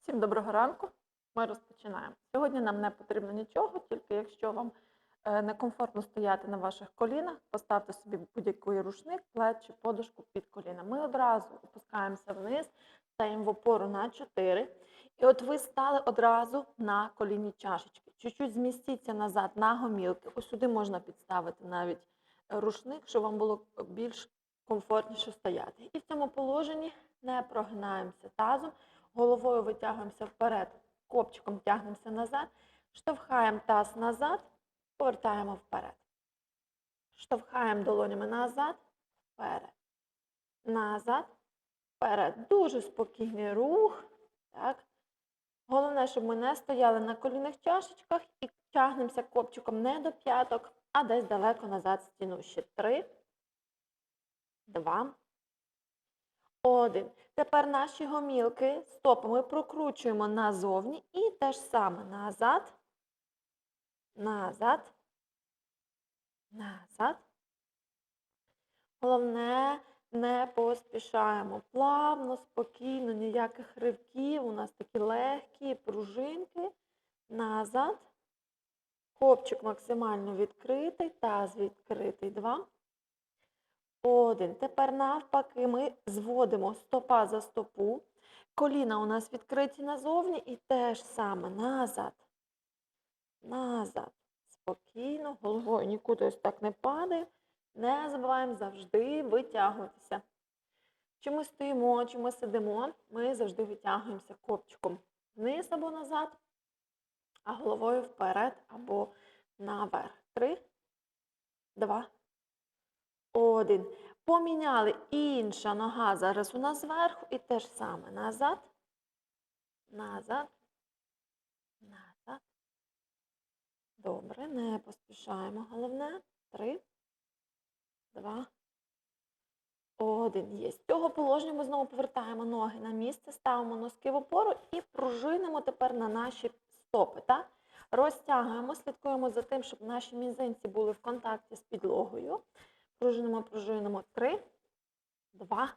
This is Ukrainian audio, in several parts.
Всім доброго ранку. Ми розпочинаємо. Сьогодні нам не потрібно нічого, тільки якщо вам е, некомфортно стояти на ваших колінах, поставте собі будь-який рушник, плед чи подушку під коліна. Ми одразу опускаємося вниз, стаємо в опору на 4. І от ви стали одразу на колінні чашечки. Чуть-чуть змістіться назад на гомілки. Ось сюди можна підставити навіть е, рушник, щоб вам було більш комфортніше стояти. І в цьому положенні не прогинаємося тазом, головою витягуємося вперед, копчиком тягнемося назад, штовхаємо таз назад, повертаємо вперед. Штовхаємо долонями назад, вперед. Назад, вперед. Дуже спокійний рух. Так. Головне, щоб ми не стояли на колінних чашечках і тягнемося копчиком не до п'яток, а десь далеко назад стіну. Ще три, два, один. Тепер наші гомілки стопи ми прокручуємо назовні і те ж саме назад, назад, назад. Головне, не поспішаємо. Плавно, спокійно, ніяких ривків. У нас такі легкі пружинки. Назад. Копчик максимально відкритий, таз відкритий. Два. Один. Тепер навпаки ми зводимо стопа за стопу. Коліна у нас відкриті назовні і те ж саме назад. Назад. Спокійно, головою нікуди ось так не падає. Не забуваємо завжди витягуватися. Чи ми стоїмо, чи ми сидимо, ми завжди витягуємося копчиком вниз або назад, а головою вперед або наверх. Три, два, один. Поміняли інша нога зараз у нас зверху і те ж саме. Назад, назад, назад. Добре, не поспішаємо. Головне. Три, два, один. Є. З цього положення ми знову повертаємо ноги на місце, ставимо носки в опору і пружинимо тепер на наші стопи. Так? Розтягуємо, слідкуємо за тим, щоб наші мізинці були в контакті з підлогою. Пружинимо, пружинимо. Три, два,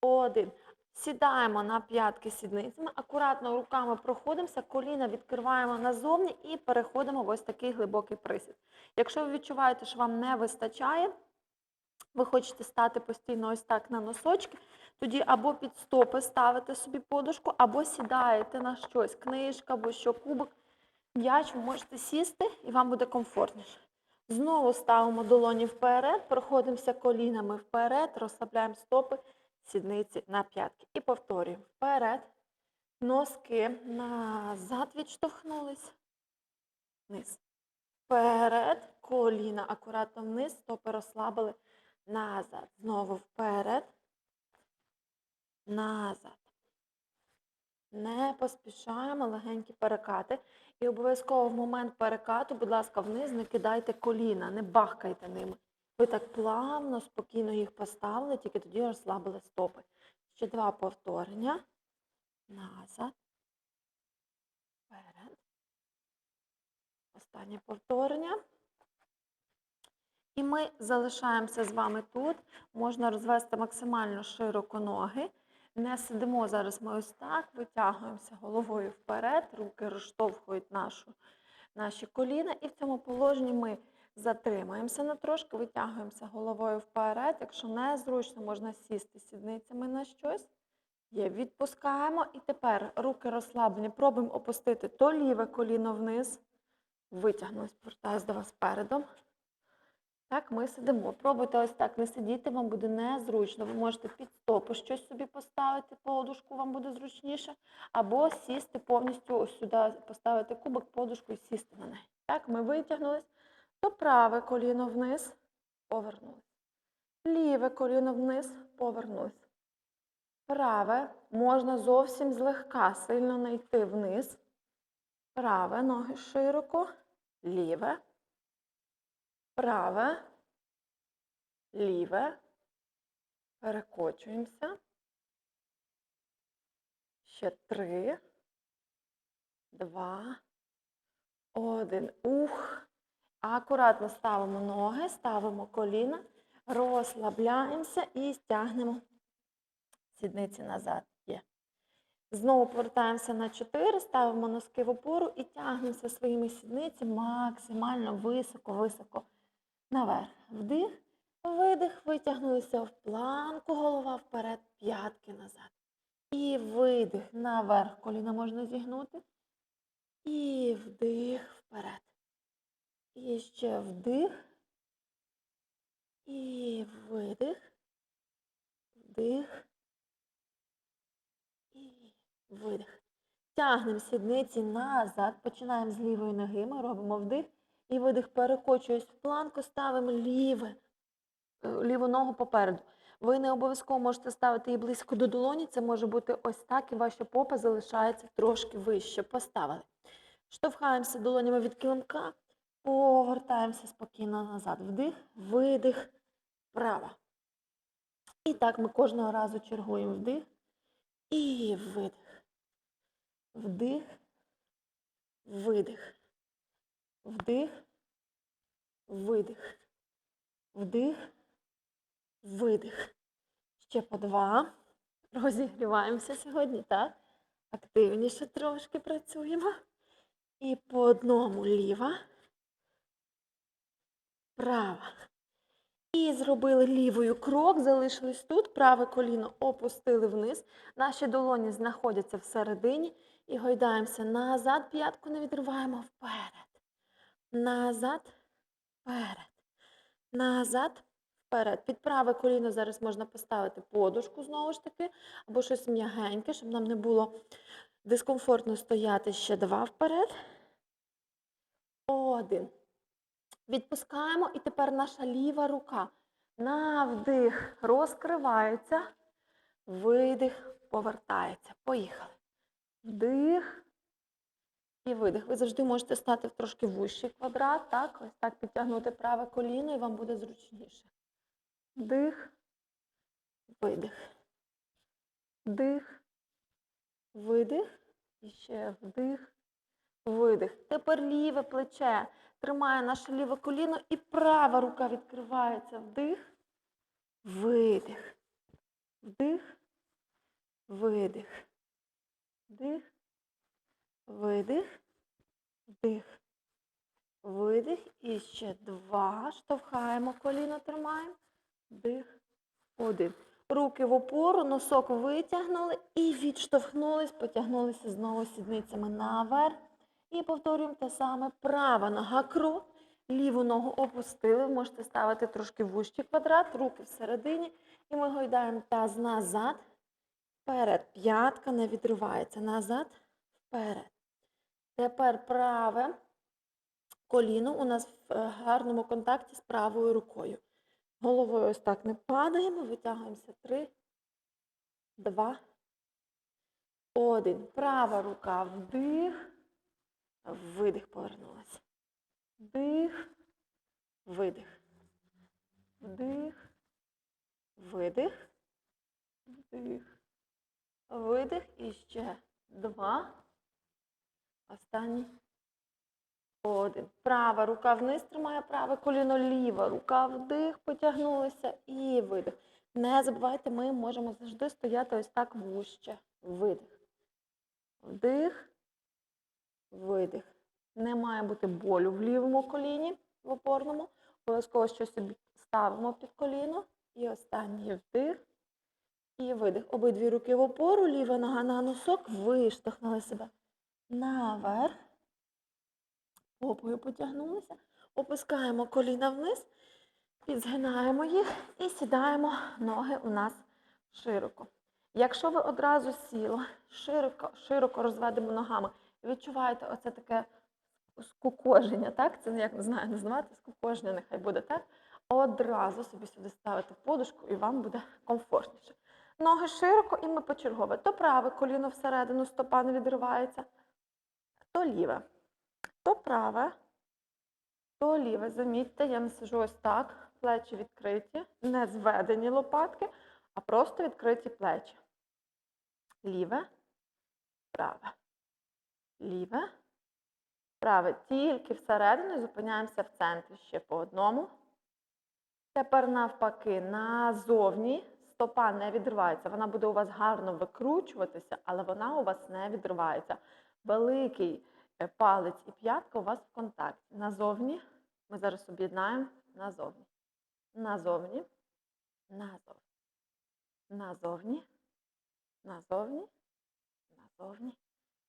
один. Сідаємо на п'ятки сідницями, акуратно руками проходимося, коліна відкриваємо назовні і переходимо в ось такий глибокий присід. Якщо ви відчуваєте, що вам не вистачає, ви хочете стати постійно ось так на носочки, тоді або під стопи ставите собі подушку, або сідаєте на щось, книжка або що, кубок, м'яч, ви можете сісти і вам буде комфортніше. Знову ставимо долоні вперед, проходимося колінами вперед, розслабляємо стопи, сідниці на п'ятки. І повторюємо. Вперед. Носки назад відштовхнулись. Вниз. Вперед. Коліна акуратно вниз, стопи розслабили. Назад. Знову вперед. Назад. Не поспішаємо, легенькі перекати. І обов'язково в момент перекату, будь ласка, вниз не кидайте коліна, не бахкайте ними. Ви так плавно, спокійно їх поставили, тільки тоді розслабили стопи. Ще два повторення. Назад. Вперед. Останнє повторення. І ми залишаємося з вами тут. Можна розвести максимально широко ноги. Не сидимо зараз ми ось так, витягуємося головою вперед, руки розштовхують нашу, наші коліна. І в цьому положенні ми затримаємося на трошки, витягуємося головою вперед. Якщо незручно, можна сісти сідницями на щось. Є, відпускаємо. І тепер руки розслаблені. Пробуємо опустити то ліве коліно вниз. Витягнулись, повертаюсь до вас передом. Так, ми сидимо. Пробуйте ось так не сидіти, вам буде незручно. Ви можете під стопу щось собі поставити, подушку вам буде зручніше, або сісти повністю ось сюди, поставити кубок, подушку і сісти на неї. Так, ми витягнулись, то праве коліно вниз, повернулись. Ліве коліно вниз, повернулись. Праве можна зовсім злегка, сильно не вниз. Праве, ноги широко, ліве праве, ліве, перекочуємося. Ще три, два, один. Ух. Акуратно ставимо ноги, ставимо коліна, розслабляємося і стягнемо сідниці назад. Знову повертаємося на 4, ставимо носки в опору і тягнемося своїми сідницями максимально високо-високо наверх. Вдих, видих, витягнулися в планку, голова вперед, п'ятки назад. І видих наверх. Коліна можна зігнути. І вдих вперед. І ще вдих. І видих. Вдих. І видих. Тягнемо сідниці назад. Починаємо з лівої ноги. Ми робимо вдих. І видих. Перекочуюсь в планку, ставимо ліве, е, ліву ногу попереду. Ви не обов'язково можете ставити її близько до долоні. Це може бути ось так, і ваша попа залишається трошки вище. Поставили. Штовхаємося долонями від килимка, повертаємося спокійно назад. Вдих, видих, право. І так ми кожного разу чергуємо вдих і видих. Вдих, видих. Вдих, видих. Вдих, видих. Ще по два. Розігріваємося сьогодні, так? Активніше трошки працюємо. І по одному ліва, права. І зробили лівою крок, залишились тут, праве коліно опустили вниз. Наші долоні знаходяться всередині. І гойдаємося назад, п'ятку не відриваємо вперед. Назад, вперед. Назад, вперед. Під праве коліно зараз можна поставити подушку знову ж таки, або щось м'ягеньке, щоб нам не було дискомфортно стояти ще два вперед. Один. Відпускаємо, і тепер наша ліва рука. На вдих розкривається, видих, повертається. Поїхали. Вдих і видих. Ви завжди можете стати в трошки вущий квадрат, так? Ось так підтягнути праве коліно і вам буде зручніше. Вдих, видих. Вдих, видих. І ще вдих, видих. Тепер ліве плече тримає наше ліве коліно і права рука відкривається. Вдих, видих. Вдих, видих. Вдих, видих, вдих, видих. І ще два. Штовхаємо коліно, тримаємо. Вдих, один. Руки в опору, носок витягнули і відштовхнулись, потягнулися знову сідницями наверх. І повторюємо те саме. Права нога крок, ліву ногу опустили. Можете ставити трошки вущий квадрат, руки всередині. І ми гойдаємо таз назад. Вперед. П'ятка не відривається. Назад, вперед. Тепер праве коліно у нас в е, гарному контакті з правою рукою. Головою ось так не падаємо, витягуємося. Три, два, один. Права рука вдих, видих повернулася. Вдих, видих. Вдих, видих, вдих. Видих і ще два. Останній. Один. Права рука вниз тримає праве коліно, ліва рука вдих, потягнулася і видих. Не забувайте, ми можемо завжди стояти ось так вуще. Видих. Вдих, видих. Не має бути болю в лівому коліні, в опорному. Обов'язково щось ставимо під коліно. І останній вдих. І видих. Обидві руки в опору, ліва нога на носок, виштовхнули себе наверх. Попою потягнулися. Опускаємо коліна вниз, підзгинаємо їх і сідаємо ноги у нас широко. Якщо ви одразу сіли, широко, широко розведемо ногами, відчуваєте оце таке скукоження, так? Це як не знаю, називати скукоження, нехай буде так. Одразу собі сюди ставите подушку і вам буде комфортніше. Ноги широко і ми почергово. То праве коліно всередину, стопа не відривається, то ліве. То праве, то ліве. Замітьте, я не сижу ось так, плечі відкриті, не зведені лопатки, а просто відкриті плечі. Ліве, праве. Ліве, праве. Тільки всередину зупиняємося в центрі ще по одному. Тепер навпаки, назовні стопа не відривається. Вона буде у вас гарно викручуватися, але вона у вас не відривається. Великий е, палець і п'ятка у вас в контакті. Назовні. Ми зараз об'єднаємо назовні. Назовні. Назовні. Назовні. Назовні. Назовні.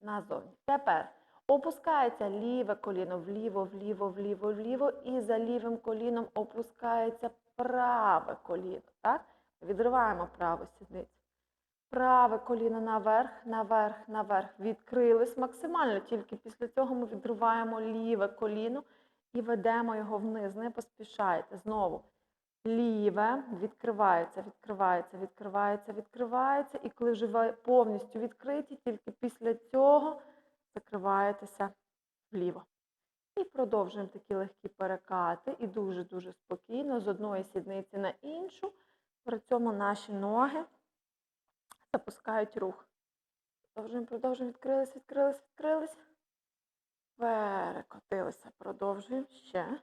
Назовні. Тепер опускається ліве коліно вліво, вліво, вліво, вліво, і за лівим коліном опускається праве коліно. Так? Відриваємо праву сідницю. Праве коліно наверх, наверх, наверх. Відкрились максимально. Тільки після цього ми відриваємо ліве коліно і ведемо його вниз. Не поспішайте. Знову. Ліве відкривається, відкривається, відкривається, відкривається. І коли вже повністю відкриті, тільки після цього закриваєтеся вліво. І продовжуємо такі легкі перекати. І дуже-дуже спокійно з одної сідниці на іншу. При цьому наші ноги запускають рух. Продовжуємо, продовжуємо. Відкрились, відкрились, відкрились. Перекотилися. Продовжуємо ще.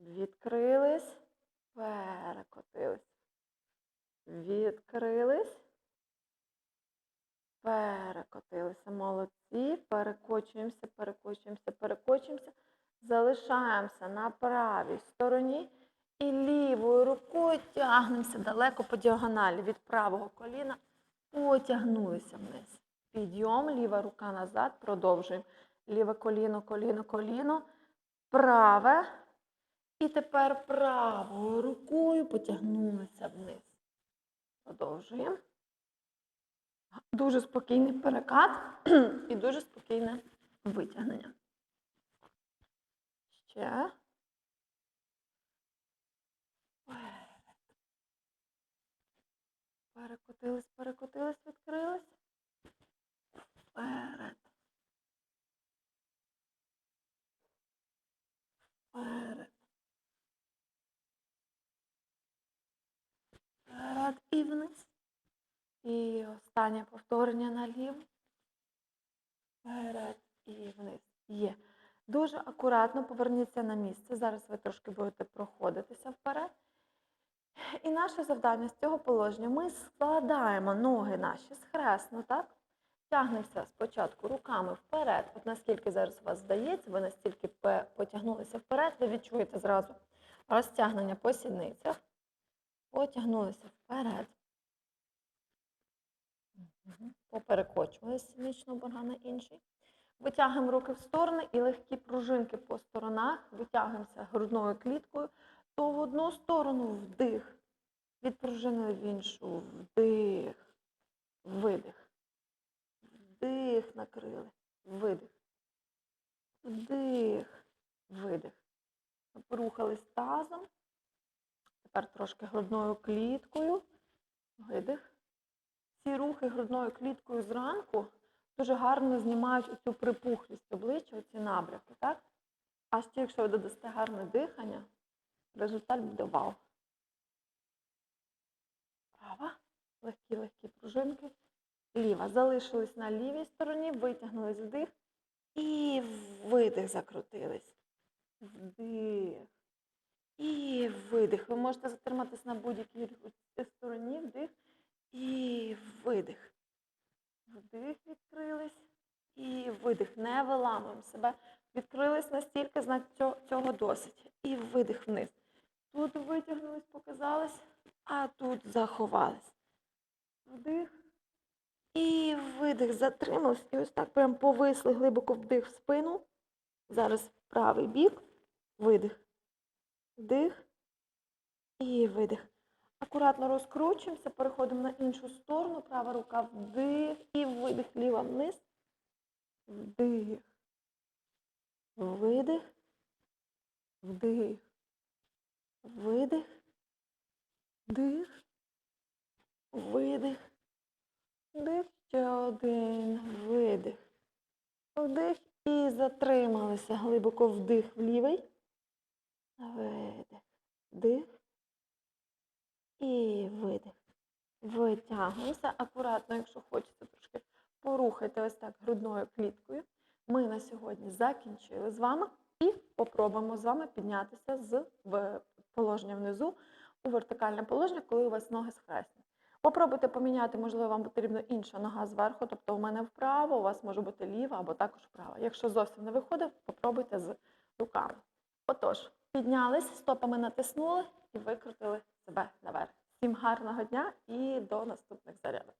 Відкрились. Перекотились. Відкрились. Перекотилися. Молодці. Перекочуємося, перекочуємося, перекочуємося. Залишаємося на правій стороні. І лівою рукою тягнемося далеко по діагоналі від правого коліна. Потягнулися вниз. Підйом, ліва рука назад. Продовжуємо. Ліве коліно, коліно, коліно. Праве. І тепер правою рукою потягнулися вниз. Продовжуємо. Дуже спокійний перекат і дуже спокійне витягнення. Ще. Перекотились, перекотились, відкрились. Вперед. Вперед. Вперед і вниз. І останнє повторення наліво. Вперед і вниз. Є. Дуже акуратно поверніться на місце. Зараз ви трошки будете проходитися вперед. І наше завдання з цього положення ми складаємо ноги наші схресно, так? Тягнемося спочатку руками вперед. От наскільки зараз у вас здається, ви настільки потягнулися вперед, ви відчуєте зразу розтягнення по сідницях. Потягнулися вперед. Поперекочували з сідничного бога на інший. Витягуємо руки в сторони і легкі пружинки по сторонах. Витягуємося грудною кліткою, то в одну сторону вдих. Відпружинили в іншу. Вдих. Видих. Вдих накрили. Видих. Вдих. Видих. Порухались тазом. Тепер трошки грудною кліткою. Видих. Ці рухи грудною кліткою зранку дуже гарно знімають оцю припухлість обличчя, оці набряки, так? А ще якщо ви додасте гарне дихання, результат буде. Права, легкі-легкі пружинки. Ліва. Залишились на лівій стороні, витягнулись вдих і видих закрутились. Вдих. І видих. Ви можете затриматись на будь-якій стороні, вдих і видих. Вдих відкрились і видих. Не виламуємо себе. Відкрились настільки, цього досить. І видих вниз. Тут витягнулись, показались, а тут заховались. Вдих. І видих. Затримались. І ось так прям повисли глибоко вдих в спину. Зараз правий бік. Видих. Вдих. І видих. Акуратно розкручуємося, переходимо на іншу сторону. Права рука вдих і видих. Ліва вниз. Вдих. Видих. Вдих. Видих. Вдих. Видих. Вдих. Ще один. Видих. Вдих. І затрималися. Глибоко вдих в лівий. Видих. Вдих. І видих. Витягуємося акуратно, якщо хочете трошки порухайте ось так грудною кліткою. Ми на сьогодні закінчили з вами і попробуємо з вами піднятися з положення внизу у вертикальне положення, коли у вас ноги схресні. Попробуйте поміняти, можливо, вам потрібна інша нога зверху, тобто у мене вправо, у вас може бути ліва або також вправа. Якщо зовсім не виходить, попробуйте з руками. Отож, піднялись, стопами натиснули і викрутили себе наверх. Всім гарного дня і до наступних зарядок.